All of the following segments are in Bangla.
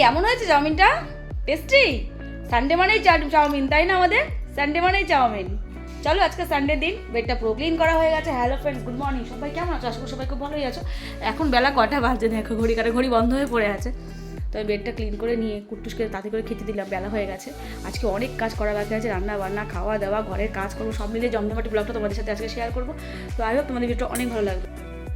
কেমন হয়েছে চাউমিনটা? টেস্টি সানডে মানেই চাউমিন তাই না আমাদের? সানডে মানেই চাউমিন। চলো আজকে সানডে দিন বেডটা পুরো ক্লিন করা হয়ে গেছে। হ্যালো ফ্রেন্ডস গুড মর্নিং সবাই কেমন আছো? আশা করি সবাই খুব ভালোই আছো। এখন বেলা কটা বাজে দেখো, ঘড়ি কাটা ঘড়ি বন্ধ হয়ে পড়ে আছে। তো আমি বেডটা ক্লিন করে নিয়ে কুট্টুসকে তাতে করে খেতে দিলাম, বেলা হয়ে গেছে। আজকে অনেক কাজ করা বাকি আছে রান্না বান্না খাওয়া দাওয়া ঘরের কাজ করব সব মিলিয়ে জমজমাটি ব্লগটা তোমাদের সাথে আজকে শেয়ার করব। তো আই হোক তোমাদের ভিডিওটা অনেক ভালো লাগবে।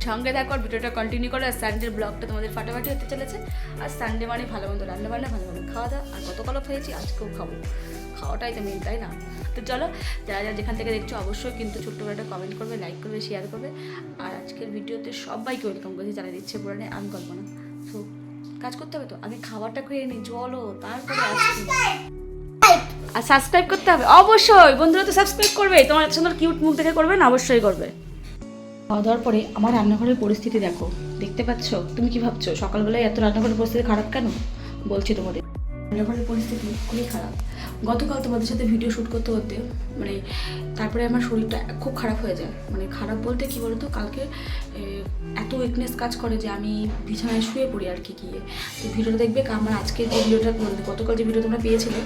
সঙ্গে দেখো আর ভিডিওটা কন্টিনিউ করো, আর সানডের ব্লগটা তোমাদের ফাটাফাটি হতে চলেছে। আর সানডে মানে ভালো মন্দ রান্না বান্না ভালো মন্দ খাওয়া দাওয়া আর গতকালও খেয়েছি আজকেও খাব। খাওয়াটাই তো মেন তাই না? তো চলো, যারা যারা যেখান থেকে দেখছ অবশ্যই কিন্তু ছোট্ট করে একটা কমেন্ট করবে লাইক করবে শেয়ার করবে। আর আজকের ভিডিওতে সবাইকে ওয়েলকাম করছি, যারা দিচ্ছে পুরানে আমি কল্পনা। তো কাজ করতে হবে তো? আগে খাবারটা খেয়ে নিই চলো, তারপরে আর সাবস্ক্রাইব করতে হবে? অবশ্যই! বন্ধুরা তো সাবস্ক্রাইব করবে। তোমার সুন্দর কিউট মুখ দেখে করবে না? অবশ্যই করবে। খাওয়া দাওয়ার পরে আমার রান্নাঘরের পরিস্থিতি দেখো। দেখতে পাচ্ছ? তুমি কি ভাবছ? সকালবেলায় এত রান্নাঘরের পরিস্থিতি খারাপ কেন? বলছি তোমাদের। রান্নাঘরের পরিস্থিতি খুবই খারাপ। গতকাল তোমাদের সাথে ভিডিও শ্যুট করতে করতে মানে তারপরে আমার শরীরটা খুব খারাপ হয়ে যায়। মানে খারাপ বলতে কি বলতো? কালকে এত উইকনেস কাজ করে যে আমি বিছানায় শুয়ে পড়ি আর কি গিয়ে। তো ভিডিওটা দেখবে আমার আজকে যে ভিডিওটা গতকাল যে ভিডিও তোমরা পেয়েছিলে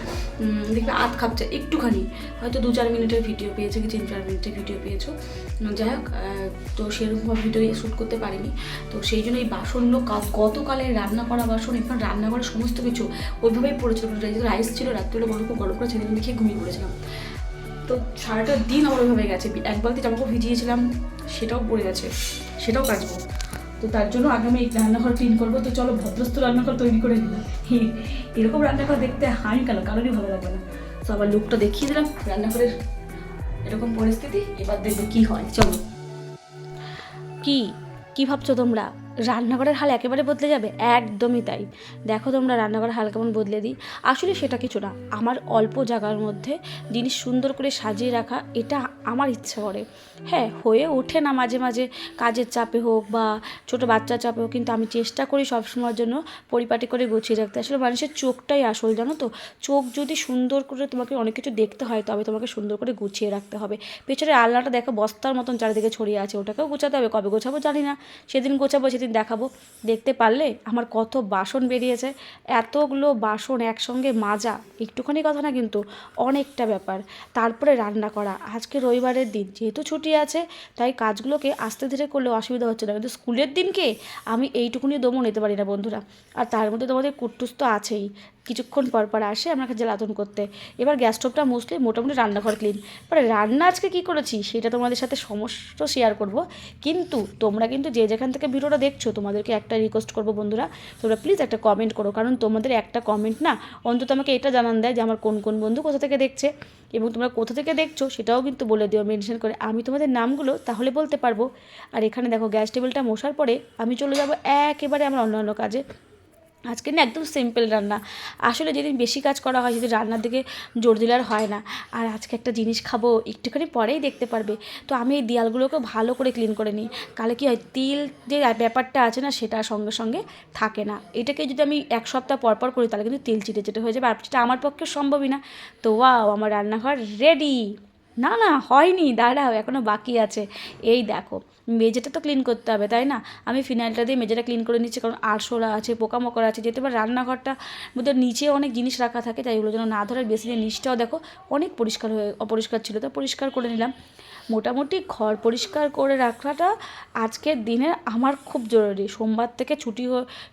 দেখবে আধ খাপছে একটুখানি, হয়তো দু চার মিনিটের ভিডিও পেয়েছে কি তিন চার মিনিটের ভিডিও পেয়েছ। যাই হোক তো সেরকমভাবে ভিডিও শ্যুট করতে পারিনি। তো সেই জন্য এই বাসনগুলো কাল- গতকালে রান্না করা বাসন এখন রান্না করা সমস্ত কিছু, ওইভাবেই পড়েছিল যেহেতু রাইস ছিল, রাত্রিবেলা বড় খুব গরম করে সেদিন খেয়ে ঘুমিয়ে পড়েছিলাম। তো সারাটা দিন আমার ওইভাবে গেছে। এক বালতি জামাকাপড় ভিজিয়েছিলাম, সেটাও পড়ে গেছে, সেটাও কাচবো। তো তার জন্য আগে আমি রান্নাঘর ক্লিন করব। তো চলো, ভদ্রস্থ রান্নাঘর তৈরি করে নিলাম। হে- এরকম রান্নাঘর দেখতে হাই কেন? কারোরই ভালো লাগবে না। তো আবার লুকটা দেখিয়ে দিলাম, রান্নাঘরের এরকম পরিস্থিতি, এবার দেখব কি হয়। চলো। কি? কি ভাবছ তোমরা? রান্নাঘরের হাল একেবারে বদলে যাবে? একদমই তাই। দেখো তোমরা রান্নাঘরের হাল কেমন বদলে দিই। আসলে সেটা কিছু না। আমার অল্প জায়গার মধ্যে জিনিস সুন্দর করে সাজিয়ে রাখা, এটা আমার ইচ্ছা করে। হ্যাঁ হয়ে ওঠে না মাঝে মাঝে কাজের চাপে হোক বা ছোট বাচ্চার চাপে হোক, কিন্তু আমি চেষ্টা করি সবসময়ের জন্য পরিপাটি করে গুছিয়ে রাখতে। আসলে মানুষের চোখটাই আসল, জানো তো? চোখ যদি সুন্দর করে তোমাকে অনেক কিছু দেখতে হয়, তবে তোমাকে সুন্দর করে গুছিয়ে রাখতে হবে। পেছনের আলনাটা দেখো বস্তার মতন চারিদিকে ছড়িয়ে আছে, ওটাকেও গোছাতে হবে। কবে গোছাবো জানি না। সেদিন গোছাবো, সেদিন দেখাবো। দেখতে পারলে আমার কত বাসন বেরিয়েছে। এতগুলো বাসন একসঙ্গে মাজা, একটুখানি কথা না কিন্তু অনেকটা ব্যাপার। তারপরে রান্না করা। আজকে রবিবারের দিন, যেহেতু ছুটি আছে, তাই কাজগুলোকে আস্তে ধীরে করলে অসুবিধা হচ্ছে না। কিন্তু স্কুলের দিনকে আমি এইটুকুনি দমও নিতে পারি না বন্ধুরা। আর তার মধ্যে তোমাদের কুট্টুস তো আছেই। কিছুক্ষণ পর পর আসে আমাকে জ্বালাতন করতে। এবার গ্যাস স্টোভটা মুছলে মোটামুটি রান্নাঘর ক্লিন এবার রান্না আজকে কী করেছি, সেটা তোমাদের সাথে সমস্ত শেয়ার করব। কিন্তু তোমরা কিন্তু যে যেখান থেকে ভিডিওটা দেখছ? তোমাদেরকে একটা রিকোয়েস্ট করব বন্ধুরা। তোমরা প্লিজ একটা কমেন্ট করো, কারণ তোমাদের একটা কমেন্ট না, অন্তত আমাকে এটা জানান দেয় যে, আমার কোন কোন বন্ধু কোথা থেকে দেখছে? এবং তোমরা কোথা থেকে দেখছ সেটাও কিন্তু বলে দিও মেনশন করে। আমি তোমাদের নামগুলো তাহলে বলতে পারব। আর এখানে দেখো গ্যাস টেবিলটা মশার পরে আমি চলে যাব একেবারে আমার অন্যান্য কাজে। আজকে না একদম সিম্পল রান্না। আসলে যেদিন বেশি কাজ করা হয়, সেদিন রান্নার দিকে জোর দিলে আর হয় না। আর আজকে একটা জিনিস খাব, একটুখানি পরেই দেখতে পারবে। তো আমি এই দেয়ালগুলোকে ভালো করে ক্লিন করে নিই। কালে কি হয়, তিল যে ব্যাপারটা আছে না, সেটা সঙ্গে সঙ্গে থাকে না। এটাকে যদি আমি এক সপ্তাহ পর পর করি, তাহলে কিন্তু তিল চিটে চিটে হয়ে যাবে। আর সেটা আমার পক্ষে সম্ভবই না। তো ওয়াও, আমার রান্নাঘর রেডি না না, হয়নি, দাঁড়াও এখনও বাকি আছে। এই দেখো, মেঝেটা তো ক্লিন করতে হবে, তাই না? আমি ফিনাইলটা দিয়ে মেঝেটা ক্লিন করে নিচ্ছি, কারণ আরশোলা আছে, পোকামাকড় আছে যেতে পারে রান্নাঘরটা মধ্যে নিচে অনেক জিনিস রাখা থাকে, তাই ওগুলো যেন না ধরে বেসিনের নিচটাও দেখো অনেক পরিষ্কার হয়ে, অপরিষ্কার ছিল, তো পরিষ্কার করে নিলাম। মোটামুটি ঘর পরিষ্কার করে রাখাটা আজকের দিনে আমার খুব জরুরি, সোমবার থেকে ছুটি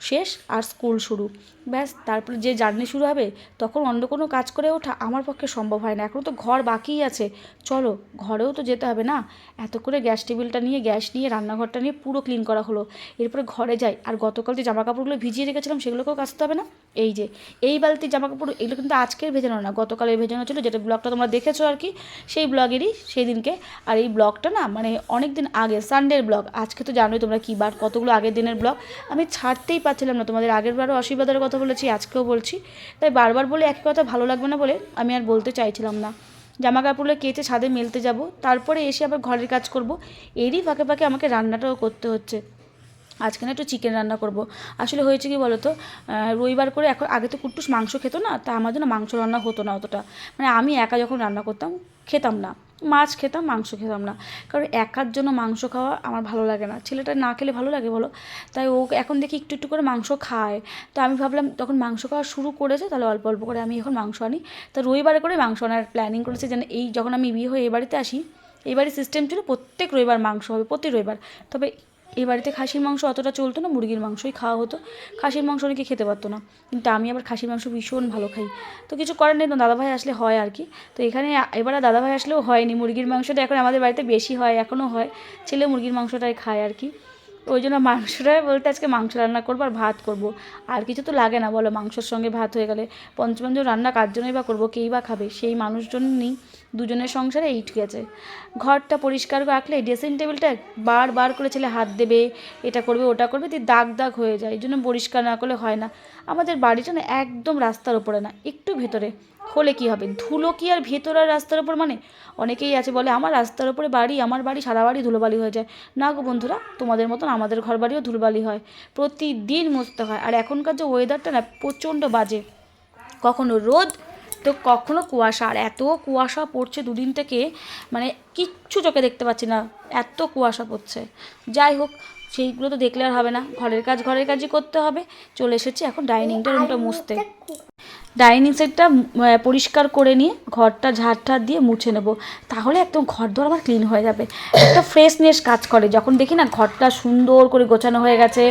শেষ আর স্কুল শুরু। ব্যাস, তারপরে যে জার্নি শুরু হবে, তখন অন্য কোনো কাজ করে ওঠা আমার পক্ষে সম্ভব হয় না এখনও তো ঘর বাকিই আছে চলো ঘরেও তো যেতে হবে না? এত করে গ্যাস টেবিলটা নিয়ে, গ্যাস নিয়ে, রান্নাঘরটা নিয়ে পুরো ক্লিন করা হলো। এরপরে ঘরে যাই। আর গতকাল যে জামা কাপড়গুলো ভিজিয়ে রেখেছিলাম সেগুলোকেও কাচতে হবে না? এই যে, এই বালতির জামা কাপড় এগুলো কিন্তু আজকের ভেজানো না, গতকালের ভেজানো ছিল, যেটা ব্লগটা তোমরা দেখেছ আর কি, সেই ব্লগেরই সেই দিনকে আর এই ব্লগটা না মানে অনেক দিন আগে সানডের ব্লগ। আজকে তো জানোই তোমরা কী বার, কতগুলো আগের দিনের ব্লগ। আমি ছাড়তেই পারছিলাম না, তোমাদের আগের বারও আশীর্বাদের কথা বলেছি, আজকেও বলছি। তাই বারবার বলে একই কথা ভালো লাগবে না বলে আমি আর বলতে চাইছিলাম না। জামা কাপড়গুলো কেচে ছাদে মেলতে যাব। তারপরে এসে আবার ঘরের কাজ করব। এরই ফাঁকে ফাঁকে আমাকে রান্নাটাও করতে হচ্ছে। আজকে না একটু চিকেন রান্না করব। আসলে হয়েছে কি বলতো? রবিবার করে এখন আগে তো কুট্টুস মাংস খেত না, তা আমার জন্য মাংস রান্না হতো না অতটা। মানে আমি একা যখন রান্না করতাম, খেতাম না। মাছ খেতাম, মাংস খেতাম না। কারণ একার জন্য মাংস খাওয়া আমার ভালো লাগে না। ছেলেটা না খেলে ভালো লাগে বলো? তাই ও এখন দেখি একটু একটু করে মাংস খায়। তো আমি ভাবলাম তখন মাংস খাওয়া শুরু করেছে, তাহলে অল্প অল্প করে আমি এখন মাংস আনি। তো রবিবারে করে মাংস আনার প্ল্যানিং করেছি যেন এই, যখন আমি বিয়ে হয়ে এই বাড়িতে আসি এই বাড়ির সিস্টেম ছিল প্রত্যেক রবিবার মাংস হবে, প্রতি রবিবার। তবে এই বাড়িতে খাসির মাংস অতটা চলতো না, মুরগির মাংসই খাওয়া হতো। খাসির মাংস অনেকে খেতে পারতো না। কিন্তু আমি আবার খাসির মাংস ভীষণ ভালো খাই। তো কিছু করার নেই তো, দাদাভাই আসলে হয় আর কি। তো এখানে এবারে দাদাভাই আসলেও হয়নি। মুরগির মাংসটা এখন আমাদের বাড়িতে বেশি হয়, এখনও হয়। ছেলে মুরগির মাংসটাই খায় আর কি। ওই জন্য মাংসটাই বলতে আজকে মাংস রান্না করব আর ভাত করব। আর কিছু তো লাগে না, বলো মাংসর সঙ্গে ভাত হয়ে গেলে। পঞ্চমঞ্জ রান্না কার জন্যই বা করব, কেই বা খাবে? সেই মানুষজন নেই দুজনের সংসারে এই ঠিক আছে। ঘরটা পরিষ্কার রাখলে ড্রেসিং টেবিলটা বারবার করে ছেলে হাত দেবে, এটা করবে, ওটা করবে, দিয়ে দাগ দাগ হয়ে যায়। এই জন্য পরিষ্কার না করলে হয় না। আমাদের বাড়িটা না একদম রাস্তার ওপরে না, একটু ভেতরে। হলে কি হবে? ধুলো কি আর ভেতর আর রাস্তার ওপর মানে? অনেকেই আছে বলে, আমার রাস্তার ওপরে বাড়ি, আমার বাড়ি সারা বাড়ি ধুলোবালি হয়ে যায়। না গো বন্ধুরা, তোমাদের মতন আমাদের ঘর বাড়িও ধুলোবালি হয়। প্রতিদিন মুছতে হয়। আর এখনকার যে ওয়েদারটা না, প্রচণ্ড বাজে। কখনো রোদ, তো কখনো কুয়াশা। আর এত কুয়াশা পড়ছে দুদিন থেকে মানে কিচ্ছু চোখে দেখতে পাচ্ছি না। এত কুয়াশা পড়ছে। যাই হোক সেইগুলো তো দেখলে আর হবে না। ঘরের কাজ, ঘরের কাজই করতে হবে। চলে এসেছি এখন ডাইনিংটা রুমটা মুছতে। ডাইনিং সেটটা পরিষ্কার করে নিয়ে ঘরটা ঝাড় দিয়ে মুছে নেব। তাহলে একদম ঘর দর আমার ক্লিন হয়ে যাবে। একটা ফ্রেশনেস কাজ করে। যখন দেখি না ঘরটা সুন্দর করে গোছানো হয়ে গেছে,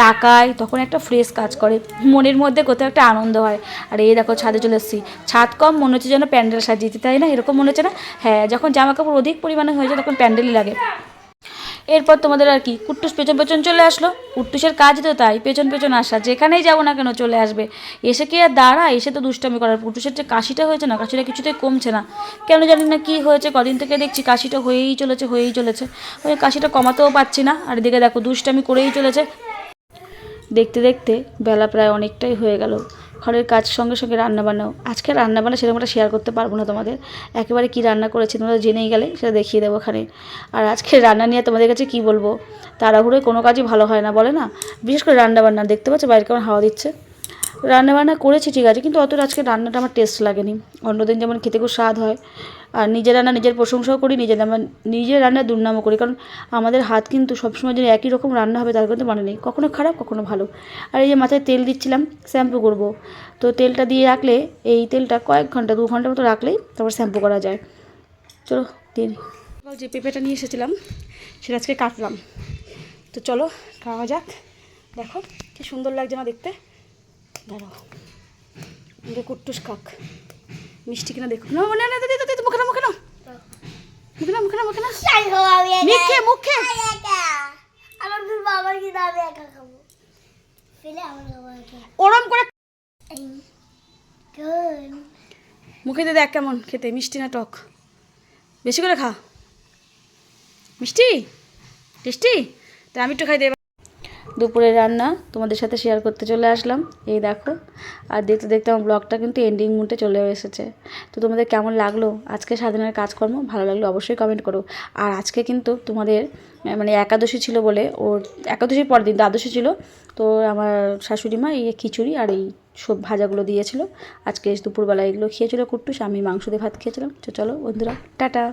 তাকায়, তখন একটা ফ্রেশ কাজ করে। মনের মধ্যে কোথাও একটা আনন্দ হয়। আর, এই দেখো ছাদে চলে এসেছি। ছাদ কম, মনে হচ্ছে যেন প্যান্ডেল সাজিয়েছি, তাই না? এরকম মনে হচ্ছে না? হ্যাঁ যখন জামা কাপড় অধিক পরিমাণে হয়ে যায়, তখন প্যান্ডেলই লাগে। এরপর তোমাদের আর কি, কুট্টুস পেছন পেছন চলে আসলো। কুট্টুসের কাজ তো তাই, পেছন পেছন আসা, যেখানেই যাব না কেন চলে আসবে। এসে কি আর দাঁড়া, এসে তো দুষ্টামি করার, কুট্টুসের যে কাশিটা হয়েছে না, কাশিটা কিছুতেই কমছে না। কেন জানি না কি হয়েছে, কদিন থেকে দেখছি কাশিটা হয়েই চলেছে হয়েই চলেছে। ওই কাশিটা কমাতেও পারছি না, আর এদিকে দেখো দুষ্টামি করেই চলেছে। দেখতে দেখতে বেলা প্রায় অনেকটাই হয়ে গেল। ঘরের কাজ সঙ্গে সঙ্গে রান্নাবান্নাও আজকে রান্নাবান্না সেরকম একটা শেয়ার করতে পারব না তোমাদের। একেবারে কি রান্না করেছি তোমরা জেনেই গেলে, সেটা দেখিয়ে দেবো ওখানে। আর আজকে রান্না নিয়ে তোমাদের কাছে কি বলব? তাড়াহুড়োয় কোনো কাজই ভালো হয় না, বলে না? বিশেষ করে রান্নাবান্না দেখতে পাচ্ছ বাইরে কেমন হাওয়া দিচ্ছে। রান্নাবান্না করেছি ঠিক আছে, কিন্তু অত আজকে রান্নাটা আমার টেস্ট লাগেনি। অন্যদিন যেমন খেতে খুব স্বাদ হয় আর নিজের রান্না নিজের প্রশংসাও করি, নিজের রান্না নিজের রান্নার দুর্নামও করি। কারণ আমাদের হাত কিন্তু সবসময় যেন একই রকম রান্না হবে, তার কিন্তু মানে নেই। কখনো খারাপ, কখনো ভালো। আর এই যে মাথায় তেল দিচ্ছিলাম, শ্যাম্পু করব। তো তেলটা দিয়ে রাখলে, এই তেলটা কয়েক ঘণ্টা, দু ঘণ্টা মতো রাখলেই তারপর শ্যাম্পু করা যায়। চলো দিন যে পেঁপেটা নিয়ে এসেছিলাম, সেটা আজকে কাটলাম। তো চলো, খাওয়া যাক। দেখো, কি সুন্দর লাগছে না দেখতে। দাঁড়াও। কুট্টুস কাক। মিষ্টি কিনা দেখো। না না না মুখে না মুখে না মুখে না মুখে না মুখে না মুখে মুখে আমার ফির বাবার কি দাবি একা খাব। ফেলে আমার ওরম করে মুখে দিয়ে দেখ কেমন খেতে মিষ্টি না টক। বেশি করে খা। মিষ্টি? টেস্টি? তা আমি একটু খাই দেব দুপুরে রান্না তোমাদের সাথে শেয়ার করতে চলে আসলাম। এই দেখো, আর দেখতে দেখতে আমার ব্লগটা কিন্তু এন্ডিং মুডে চলে এসেছে। তো তোমাদের কেমন লাগল? আজকে সাধনের কাজকর্ম ভালো লাগল অবশ্যই কমেন্ট করো। আর আজকে কিন্তু তোমাদের মানে একাদশী ছিল বলে ওর, একাদশীর পরের দিন দ্বাদশী ছিল, তো আমার শাশুড়ি মা এই খিচুড়ি আর এই সব ভাজাগুলো দিয়েছিল। আজকে দুপুরবেলা এগুলো খেয়েছিল কুট্টুস, আমি মাংস দিয়ে ভাত খেয়েছিলাম। তো চলো বন্ধুরা, টাটা।